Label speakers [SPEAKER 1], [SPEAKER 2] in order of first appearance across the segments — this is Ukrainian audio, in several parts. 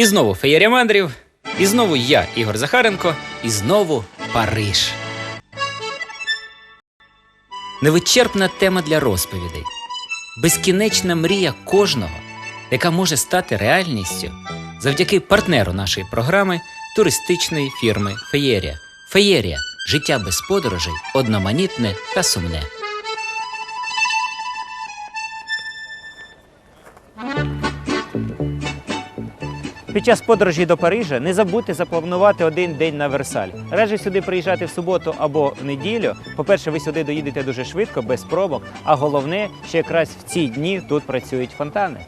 [SPEAKER 1] І знову Феєрія мандрів, і знову я, Ігор Захаренко, і знову Париж. Невичерпна тема для розповідей. Безкінечна мрія кожного, яка може стати реальністю завдяки партнеру нашої програми туристичної фірми Феєрія. Феєрія життя без подорожей, одноманітне та сумне.
[SPEAKER 2] Під час подорожі до Парижа не забудьте запланувати один день на Версаль. Раджу сюди приїжджати в суботу або в неділю. По-перше, ви сюди доїдете дуже швидко, без пробок. А головне, що якраз в ці дні тут працюють фонтани.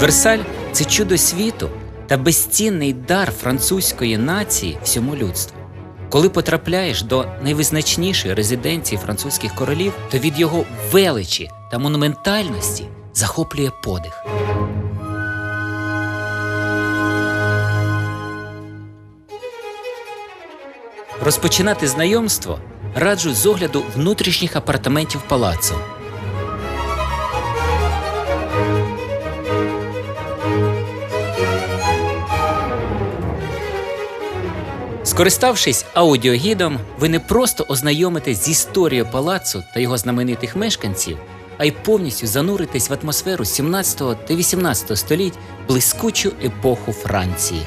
[SPEAKER 1] Версаль це чудо світу та безцінний дар французької нації всьому людству. Коли потрапляєш до найвизначнішої резиденції французьких королів, то від його величі та монументальності захоплює подих. Розпочинати знайомство раджу з огляду внутрішніх апартаментів палацу. Скориставшись аудіогідом, ви не просто ознайомитесь з історією палацу та його знаменитих мешканців, а й повністю зануритесь в атмосферу 17 та 18 століть блискучу епоху Франції.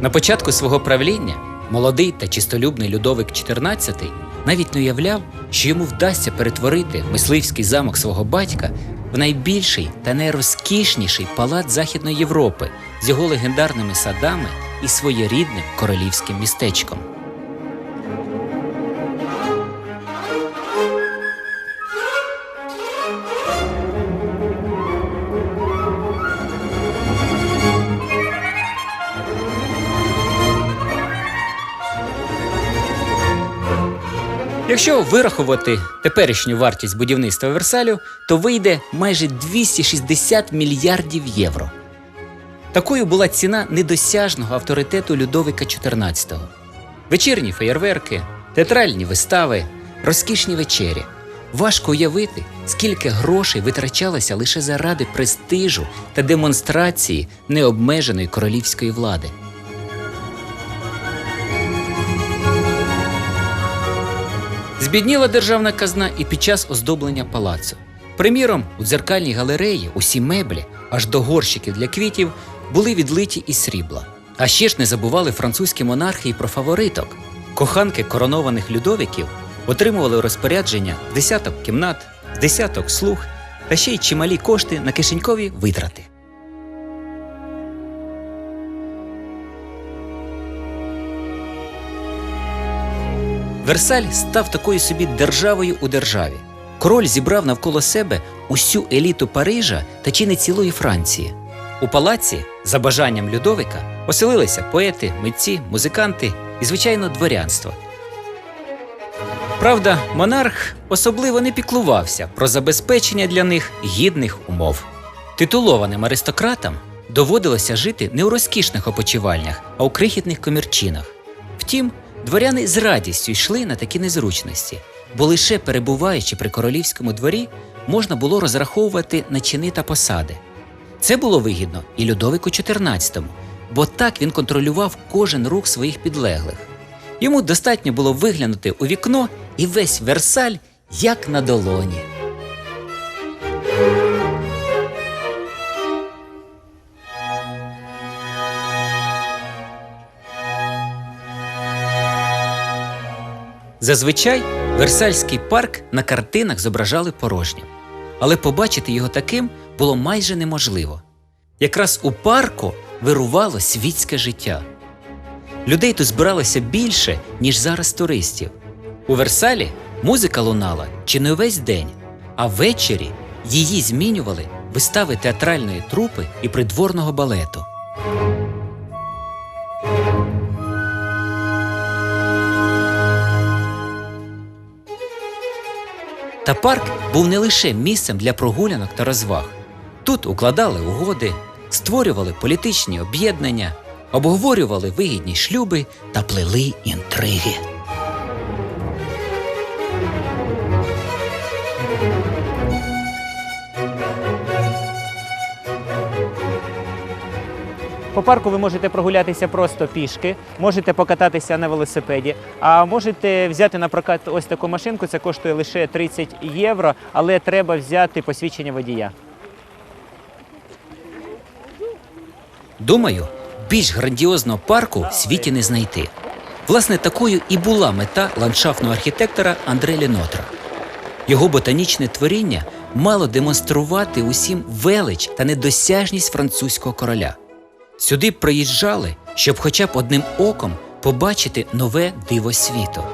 [SPEAKER 1] На початку свого правління молодий та чистолюбний Людовик XIV навіть не уявляв, що йому вдасться перетворити мисливський замок свого батька в найбільший та найрозкішніший палац Західної Європи з його легендарними садами і своєрідним королівським містечком. Якщо вирахувати теперішню вартість будівництва Версалю, то вийде майже 260 мільярдів євро. Такою була ціна недосяжного авторитету Людовика XIV. Вечірні феєрверки, театральні вистави, розкішні вечері. Важко уявити, скільки грошей витрачалося лише заради престижу та демонстрації необмеженої королівської влади. Збідніла державна казна і під час оздоблення палацу. Приміром, у дзеркальній галереї усі меблі, аж до горщиків для квітів, були відлиті із срібла. А ще ж не забували французькі монархи і про фавориток. Коханки коронованих людовиків отримували розпорядження десяток кімнат, десяток слуг та ще й чималі кошти на кишенькові витрати. Версаль став такою собі державою у державі. Король зібрав навколо себе усю еліту Парижа та чи не цілої Франції. У палаці, за бажанням Людовика, оселилися поети, митці, музиканти і, звичайно, дворянство. Правда, монарх особливо не піклувався про забезпечення для них гідних умов. Титулованим аристократам доводилося жити не у розкішних опочивальнях, а у крихітних комірчинах. Втім, дворяни з радістю йшли на такі незручності, бо лише перебуваючи при королівському дворі, можна було розраховувати на чини та посади. Це було вигідно і Людовику XIV, бо так він контролював кожен рух своїх підлеглих. Йому достатньо було виглянути у вікно і весь Версаль як на долоні. Зазвичай Версальський парк на картинах зображали порожнім, але побачити його таким було майже неможливо. Якраз у парку вирувало світське життя. Людей тут збиралося більше, ніж зараз туристів. У Версалі музика лунала чи не увесь день, а ввечері її змінювали вистави театральної трупи і придворного балету. Та парк був не лише місцем для прогулянок та розваг. Тут укладали угоди, створювали політичні об'єднання, обговорювали вигідні шлюби та плели інтриги.
[SPEAKER 2] По парку ви можете прогулятися просто пішки, можете покататися на велосипеді, а можете взяти на прокат ось таку машинку. Це коштує лише 30 євро, але треба взяти посвідчення водія.
[SPEAKER 1] Думаю, більш грандіозного парку в світі не знайти. Власне, такою і була мета ландшафтного архітектора Андре Лінотра. Його ботанічне творіння мало демонструвати усім велич та недосяжність французького короля. Сюди приїжджали, щоб хоча б одним оком побачити нове диво світу.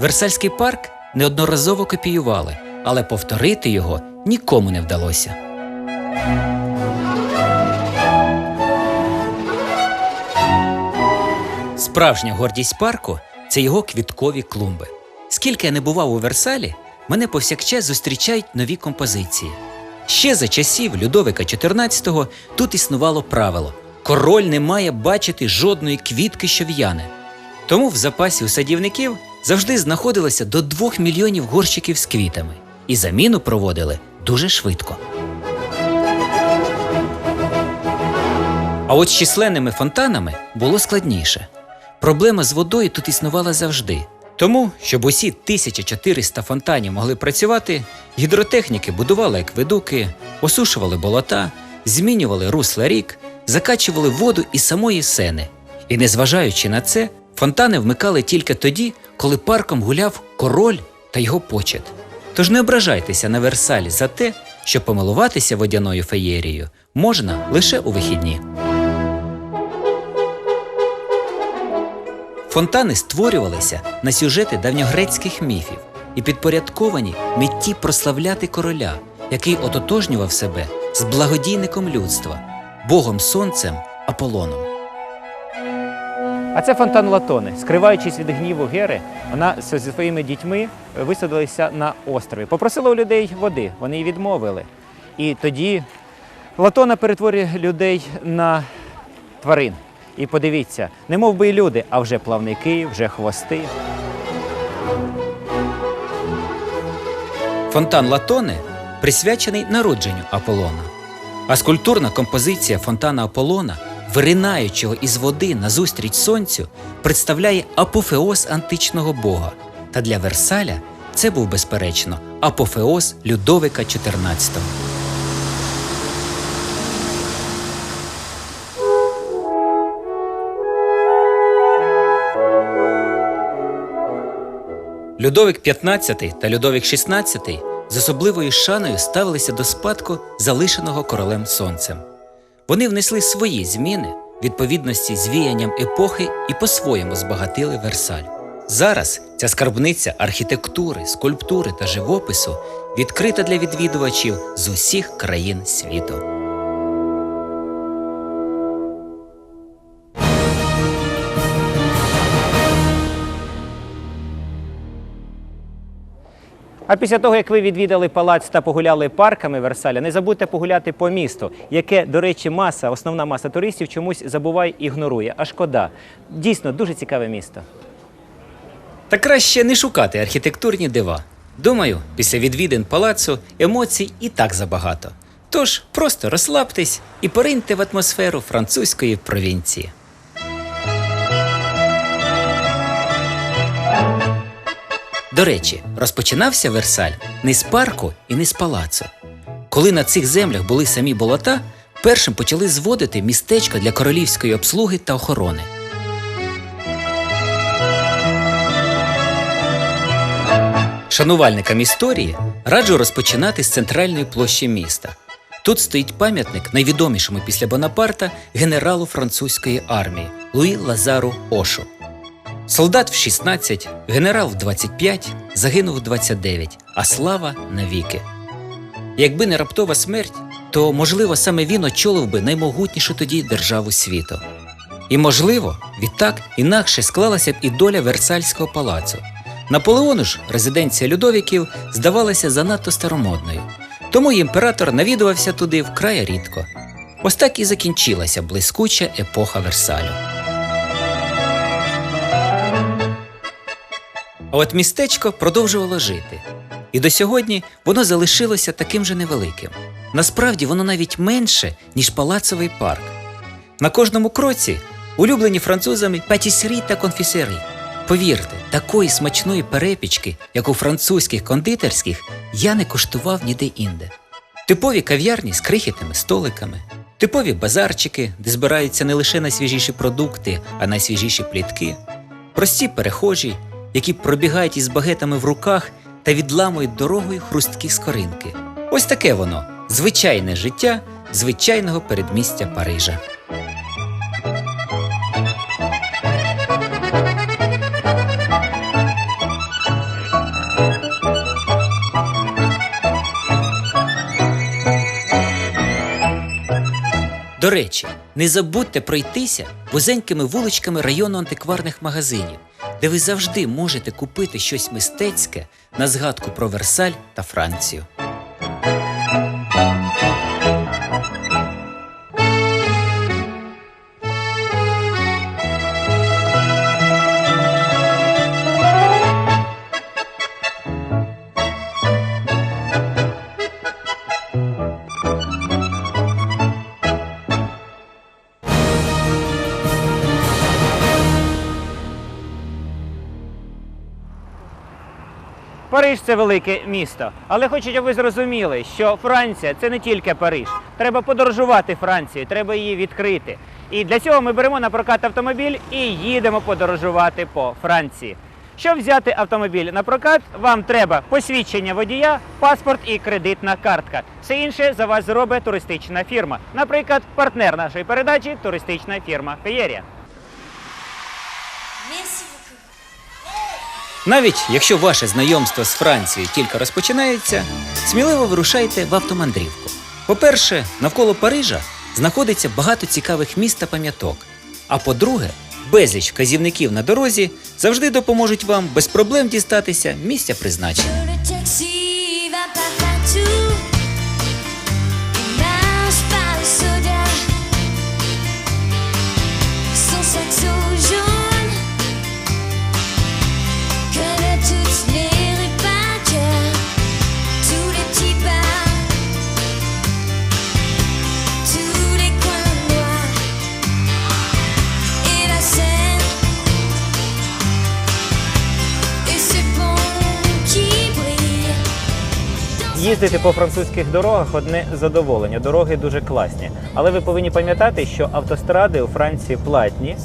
[SPEAKER 1] Версальський парк неодноразово копіювали, але повторити його нікому не вдалося. Справжня гордість парку це його квіткові клумби. Скільки я не бував у Версалі, мене повсякчас зустрічають нові композиції. Ще за часів Людовика XIV тут існувало правило: король не має бачити жодної квітки, що в'яне. Тому в запасі у садівників завжди знаходилося до 2 мільйонів горщиків з квітами, і заміну проводили дуже швидко. А от з численними фонтанами було складніше. Проблема з водою тут існувала завжди. Тому, щоб усі 1400 фонтанів могли працювати, гідротехніки будували акведуки, осушували болота, змінювали русла рік, закачували воду із самої сени. І незважаючи на це, фонтани вмикали тільки тоді, коли парком гуляв король та його почет. Тож не ображайтеся на Версалі за те, що помилуватися водяною феєрією можна лише у вихідні. Фонтани створювалися на сюжети давньогрецьких міфів і підпорядковані меті прославляти короля, який ототожнював себе з благодійником людства, богом сонцем Аполлоном.
[SPEAKER 2] А це фонтан Латони. Скриваючись від гніву Гери, вона зі своїми дітьми висадилася на острові. Попросила у людей води, вони їй відмовили. І тоді Латона перетворює людей на тварин. І подивіться, не мов би і люди, а вже плавники, вже хвости.
[SPEAKER 1] Фонтан Латони присвячений народженню Аполлона. А скульптурна композиція фонтана Аполлона, виринаючого із води назустріч сонцю, представляє апофеоз античного бога. Та для Версаля це був безперечно апофеоз Людовика XIV. Людовик XV та Людовик XVI з особливою шаною ставилися до спадку, залишеного королем сонцем. Вони внесли свої зміни відповідності з віянням епохи і по-своєму збагатили Версаль. Зараз ця скарбниця архітектури, скульптури та живопису відкрита для відвідувачів з усіх країн світу.
[SPEAKER 2] А після того, як ви відвідали палац та погуляли парками Версаля, не забудьте погуляти по місту, яке, до речі, маса, основна маса туристів чомусь забуває ігнорує. А шкода. Дійсно, дуже цікаве місто.
[SPEAKER 1] Та краще не шукати архітектурні дива. Думаю, після відвідин палацу емоцій і так забагато. Тож просто розслабтесь і пориньте в атмосферу французької провінції. До речі, розпочинався Версаль не з парку і не з палацу. Коли на цих землях були самі болота, першим почали зводити містечко для королівської обслуги та охорони. Шанувальникам історії раджу розпочинати з центральної площі міста. Тут стоїть пам'ятник найвідомішому після Бонапарта генералу французької армії Луї Лазару Ошу. Солдат в 16, генерал в 25, загинув в 29, а слава навіки. Якби не раптова смерть, то можливо саме він очолив би наймогутнішу тоді державу світу. І можливо, відтак інакше склалася б і доля Версальського палацу. Наполеону ж резиденція Людовіків здавалася занадто старомодною, тому імператор навідувався туди вкрай рідко. Ось так і закінчилася блискуча епоха Версалю. А от містечко продовжувало жити. І до сьогодні воно залишилося таким же невеликим. Насправді воно навіть менше, ніж палацовий парк. На кожному кроці улюблені французами патісері та конфісери. Повірте, такої смачної перепічки, як у французьких кондитерських, я не коштував ніде інде. Типові кав'ярні з крихітними столиками, типові базарчики, де збираються не лише найсвіжіші продукти, а найсвіжіші плітки, прості перехожі, які пробігають із багетами в руках та відламують дорогою хрусткі скоринки. Ось таке воно звичайне життя звичайного передмістя Парижа. До речі, не забудьте пройтися вузенькими вуличками району антикварних магазинів, де ви завжди можете купити щось мистецьке на згадку про Версаль та Францію.
[SPEAKER 2] Париж це велике місто, але хочу, щоб ви зрозуміли, що Франція це не тільки Париж. Треба подорожувати Францію, треба її відкрити. І для цього ми беремо на прокат автомобіль і їдемо подорожувати по Франції. Щоб взяти автомобіль на прокат, вам треба посвідчення водія, паспорт і кредитна картка. Все інше за вас зробить туристична фірма. Наприклад, партнер нашої передачі туристична фірма Феєрія.
[SPEAKER 3] Merci beaucoup.
[SPEAKER 1] Навіть якщо ваше знайомство з Францією тільки розпочинається, сміливо вирушайте в автомандрівку. По-перше, навколо Парижа знаходиться багато цікавих міст та пам'яток. А по-друге, безліч вказівників на дорозі завжди допоможуть вам без проблем дістатися місця призначення.
[SPEAKER 2] Їздити по французьких дорогах одне задоволення. Дороги дуже класні. Але ви повинні пам'ятати, що автостради у Франції платні.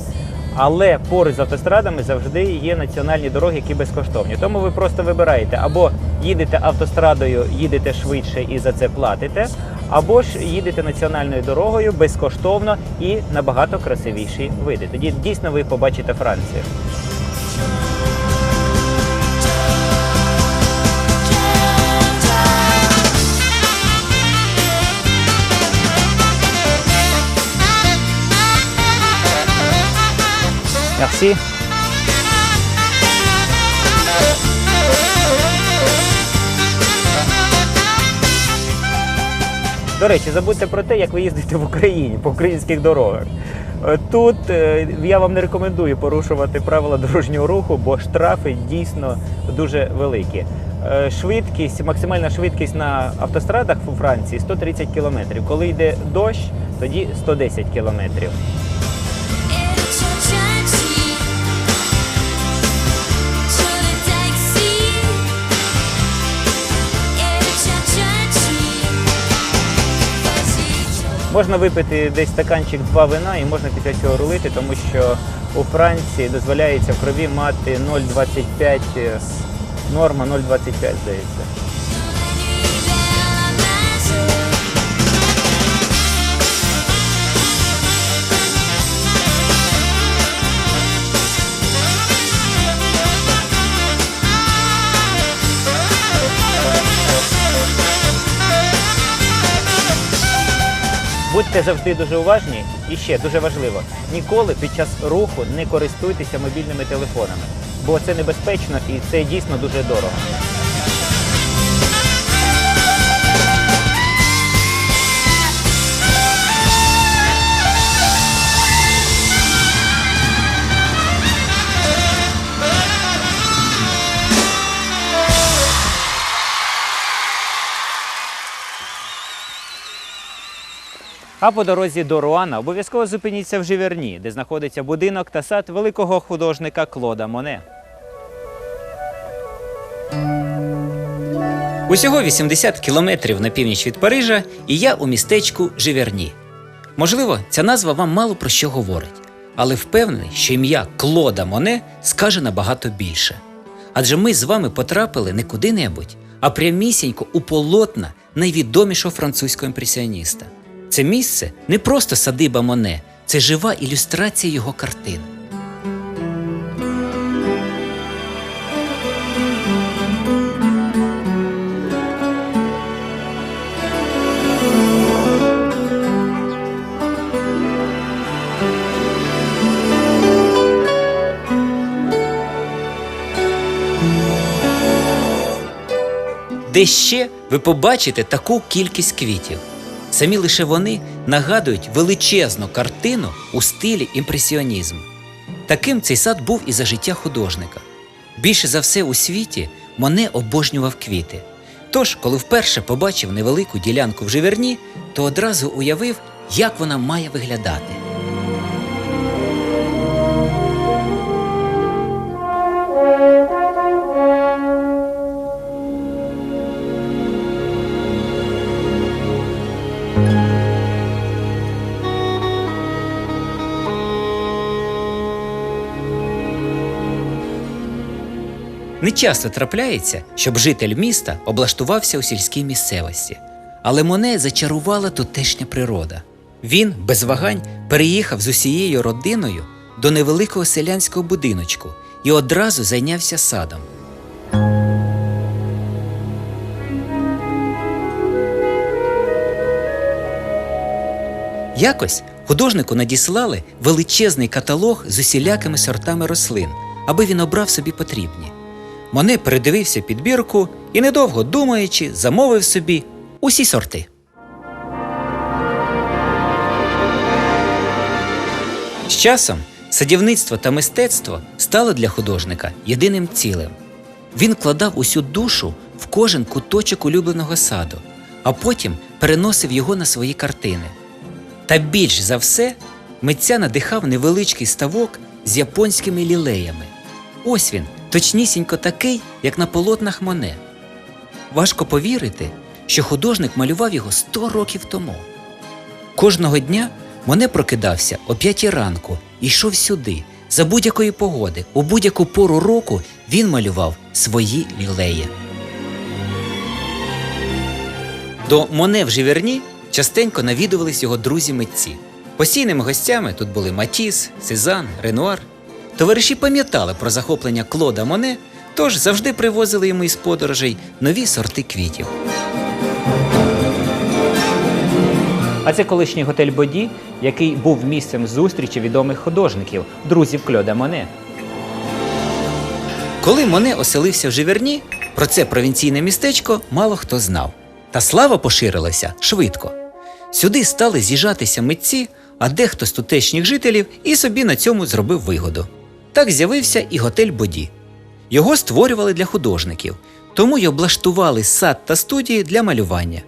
[SPEAKER 2] Але поруч з автострадами завжди є національні дороги, які безкоштовні. Тому ви просто вибираєте або їдете автострадою, їдете швидше і за це платите, або ж їдете національною дорогою безкоштовно і набагато красивіші види. Тоді дійсно ви побачите Францію. Merci. До речі, забудьте про те, як ви їздите в Україні по українських дорогах. Е, Тут е, я вам не рекомендую порушувати правила дорожнього руху, бо штрафи дійсно дуже великі. Е, Швидкість, максимальна швидкість на автострадах у Франції 130 км. Коли йде дощ, тоді 110 км. Можна випити десь стаканчик два вина і можна після цього рулити, тому що у Франції дозволяється в крові мати 0,25, е, норма 0,25, здається. Будьте завжди дуже уважні і ще дуже важливо, ніколи під час руху не користуйтеся мобільними телефонами. бо це небезпечно і це дійсно дуже дорого. А по дорозі до Руана обов'язково зупиніться в Живерні, де знаходиться будинок та сад великого художника Клода Моне.
[SPEAKER 1] Усього 80 кілометрів на північ від Парижа, і я у містечку Живерні. Можливо, ця назва вам мало про що говорить, але впевнений, що ім'я Клода Моне скаже набагато більше. Адже ми з вами потрапили не куди-небудь, а прямісінько у полотна найвідомішого французького імпресіоніста. Це місце не просто садиба Моне, це жива ілюстрація його картин. Де ще ви побачите таку кількість квітів. Самі лише вони нагадують величезну картину у стилі імпресіонізму. Таким цей сад був і за життя художника. Більше за все у світі Моне обожнював квіти. Тож, коли вперше побачив невелику ділянку в живерні, то одразу уявив, як вона має виглядати. Не часто трапляється, щоб житель міста облаштувався у сільській місцевості, але Моне зачарувала тутешня природа. Він без вагань переїхав з усією родиною до невеликого селянського будиночку і одразу зайнявся садом. Якось художнику надіслали величезний каталог з усілякими сортами рослин, аби він обрав собі потрібні. Моне передивився підбірку і, недовго думаючи, замовив собі усі сорти. З часом садівництво та мистецтво стало для художника єдиним цілим. Він вкладав усю душу в кожен куточок улюбленого саду, а потім переносив його на свої картини. Та більш за все митця надихав невеличкий ставок з японськими лілеями. Ось він, точнісінько такий, як на полотнах Моне. Важко повірити, що художник малював його 100 років тому. Кожного дня Моне прокидався о п'ятій ранку і йшов сюди. За будь-якої погоди, у будь-яку пору року він малював свої лілеї. До Моне в Живерні частенько навідувались його друзі-митці. Постійними гостями тут були Матіс, Сезанн, Ренуар. Товариші пам'ятали про захоплення Клода Моне, тож завжди привозили йому із подорожей нові сорти квітів.
[SPEAKER 2] А це колишній готель Боді, який був місцем зустрічі відомих художників, друзів Кльода Моне.
[SPEAKER 1] Коли Моне оселився в Живерні, про це провінційне містечко мало хто знав. Та слава поширилася швидко. Сюди стали з'їжджатися митці, а дехто з тутешніх жителів і собі на цьому зробив вигоду. Так з'явився і готель Боді. Його створювали для художників, тому й облаштували сад та студії для малювання.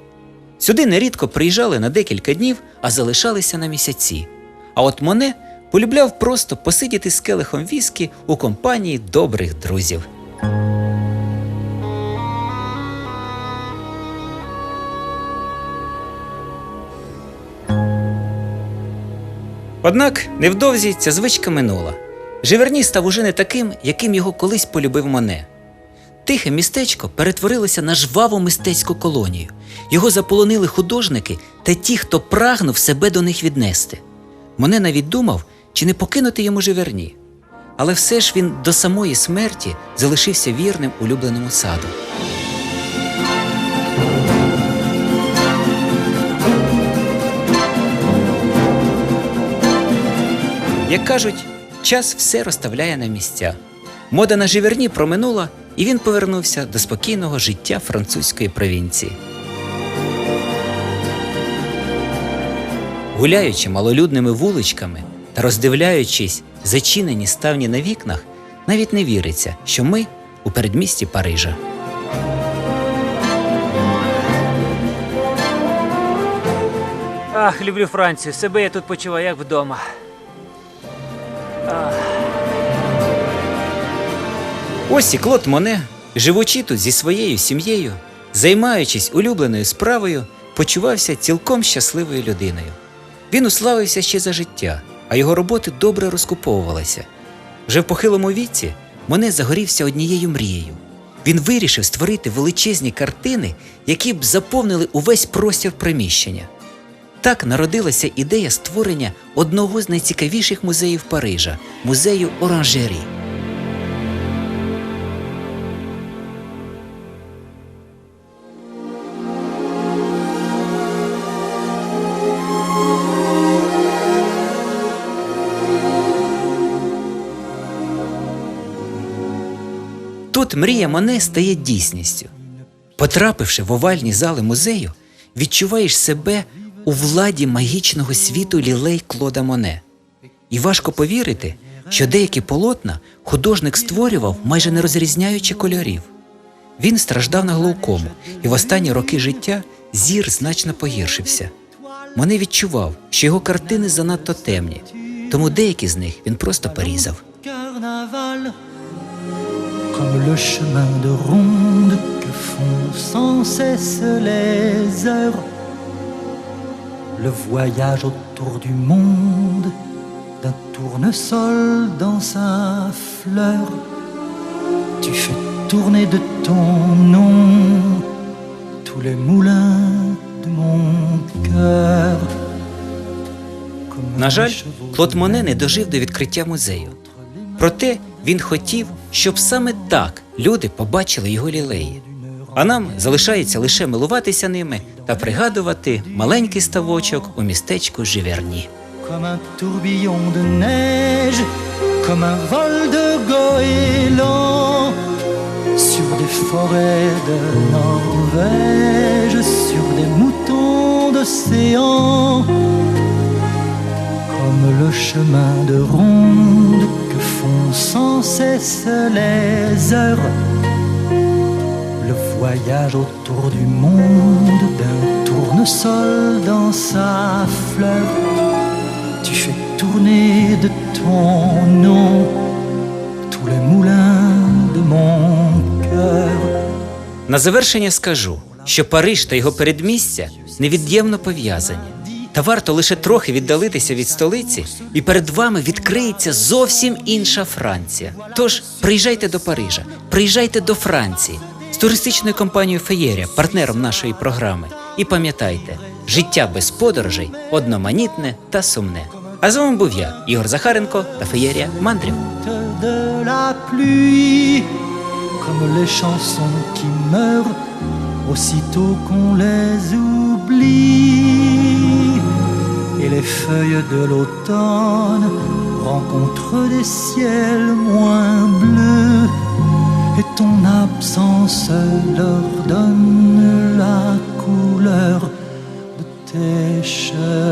[SPEAKER 1] Сюди нерідко приїжджали на декілька днів, а залишалися на місяці. А от Моне полюбляв просто посидіти з келихом віскі у компанії добрих друзів. Однак невдовзі ця звичка минула. Живерні став уже не таким, яким його колись полюбив Моне. Тихе містечко перетворилося на жваву мистецьку колонію. Його заполонили художники та ті, хто прагнув себе до них віднести. Моне навіть думав, чи не покинути йому живерні. Але все ж він до самої смерті залишився вірним улюбленому саду. Як кажуть, час все розставляє на місця. Мода на живерні проминула, і він повернувся до спокійного життя французької провінції. Гуляючи малолюдними вуличками та роздивляючись зачинені ставні на вікнах, навіть не віриться, що ми у передмісті Парижа.
[SPEAKER 2] Ах, люблю Францію. Себе я тут почуваю як вдома.
[SPEAKER 1] Ось і Клод Моне, живучи тут зі своєю сім'єю, займаючись улюбленою справою, почувався цілком щасливою людиною. Він уславився ще за життя, а його роботи добре розкуповувалися. Вже в похилому віці Моне загорівся однією мрією. Він вирішив створити величезні картини, які б заповнили увесь простір приміщення. Так народилася ідея створення одного з найцікавіших музеїв Парижа музею Оранжері. Тут мрія Моне стає дійсністю. Потрапивши в овальні зали музею, відчуваєш себе у владі магічного світу лілей Клода Моне. І важко повірити, що деякі полотна художник створював, майже не розрізняючи кольорів. Він страждав на глаукому, і в останні роки життя зір значно погіршився. Моне відчував, що його картини занадто темні, тому деякі з них він просто порізав.
[SPEAKER 4] comme le chemin de ronde que font sans cesse les heures, le voyage autour du monde d'un tournesol dans sa fleur. Tu fais tourner de ton nom tous les moulins de mon cœur.
[SPEAKER 1] На жаль, Клод Моне не дожив до відкриття музею. Проте він хотів, щоб саме так люди побачили його лілеї. А нам залишається лише милуватися ними та пригадувати маленький ставочок у містечку Живерні.
[SPEAKER 4] Comme un tourbillon de neige, comme un vol de goéland sur des forêts de Norvège, sur des moutons d'océan, comme le chemin de ronde que font sans cesse les heures. Le voyage autour du monde d'un tournesol dans sa fleur. Tu fais tourner de ton nom tous les moulins de mon cœur.
[SPEAKER 1] На завершення скажу, що Париж та його передмістя невід'ємно пов'язані. Та варто лише трохи віддалитися від столиці, і перед вами відкриється зовсім інша Франція. Тож приїжджайте до Парижа, приїжджайте до Франції з туристичною компанією Феєрія, партнером нашої програми. І пам'ятайте, життя без подорожей одноманітне та сумне. А з вами був я, Ігор Захаренко та Феєрія Мандрів.
[SPEAKER 4] comme les chansons qui meurent aussitôt qu'on les oublie. Et les feuilles de l'automne rencontrent des ciels moins bleus. ton absence leur donne la couleur de tes cheveux.